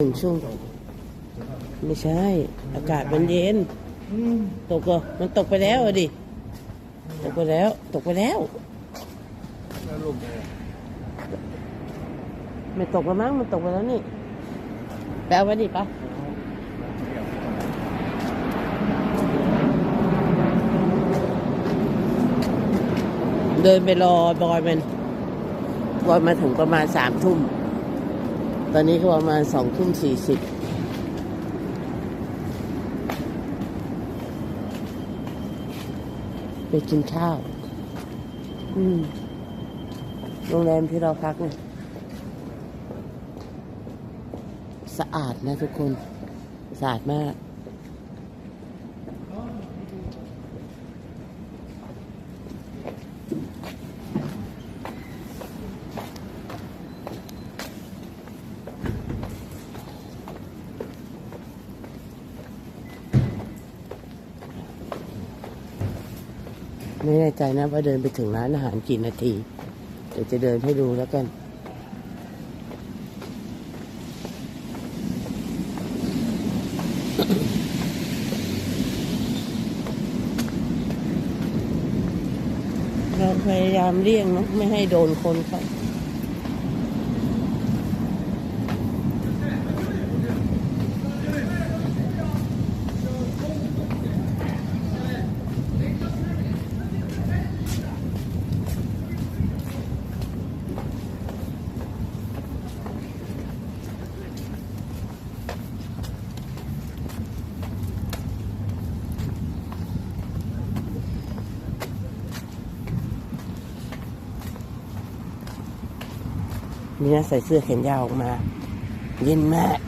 หนึ่งช่วงไม่ใช่ อากาศมันเย็นตกก็มันตกไปแล้วอะดิตกไปแล้ว ตกไปแล้ว ไม่ตกแล้วมั้งมันตกไปแล้วนี่แปลว่าดิปะเดินไปรอบอยมันบอยมาถึงประมาณสามทุ่ม ตอนนี้ก็ประมาณสองทุ่มสี่สิบไปกินข้าว อืม โรงแรมที่เราพักเนี่ย สะอาดนะทุกคน สะอาดมาก ไม่แน่ใจนะว่าเดินไปถึงร้านอาหารกี่นาที เดี๋ยวจะเดินให้ดูแล้วกัน เราพยายามเลี่ยงนะไม่ให้โดนคนครับ นี่นะใส่เสื้อแขนยาวออกมา เย็นมาก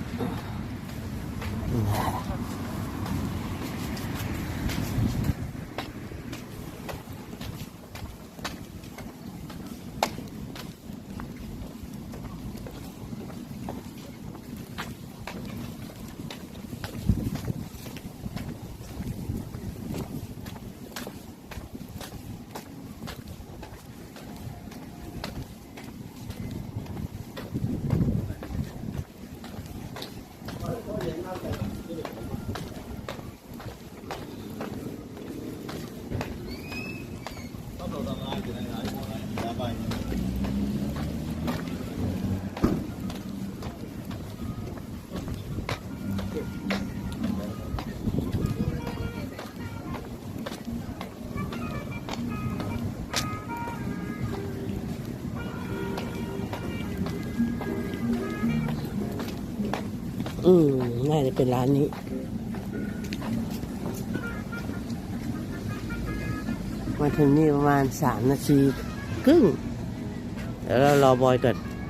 很多人他们。 อืมน่าจะเป็นร้านนี้ มาถึงนี่ประมาณสามนาทีครึ่ง เดี๋ยวเรารอบอยก่อน